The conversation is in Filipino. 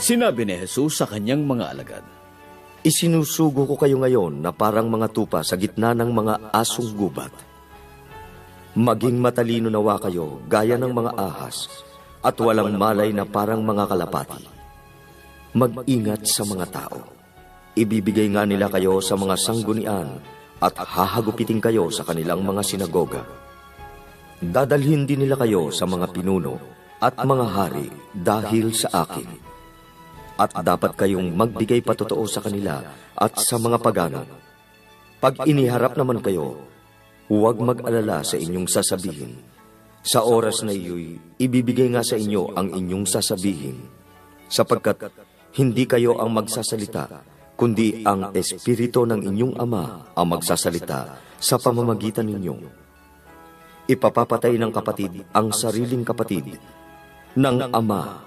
Sinabi ni Jesus sa kanyang mga alagad, Isinusugo ko kayo ngayon na parang mga tupa sa gitna ng mga asong gubat. Maging matalino nawa kayo gaya ng mga ahas at walang malay na parang mga kalapati. Mag-ingat sa mga tao. Ibibigay nga nila kayo sa mga sanggunian at hahagupitin kayo sa kanilang mga sinagoga. Dadalhin din nila kayo sa mga pinuno at mga hari dahil sa akin at dapat kayong magbigay patotoo sa kanila at sa mga pagano. Pag iniharap naman kayo, huwag mag-alala sa inyong sasabihin. Sa oras na iyo'y ibibigay nga sa inyo ang inyong sasabihin, sapagkat hindi kayo ang magsasalita, kundi ang Espiritu ng inyong Ama ang magsasalita sa pamamagitan ninyo. Ipapapatay ng kapatid ang sariling kapatid, ng ama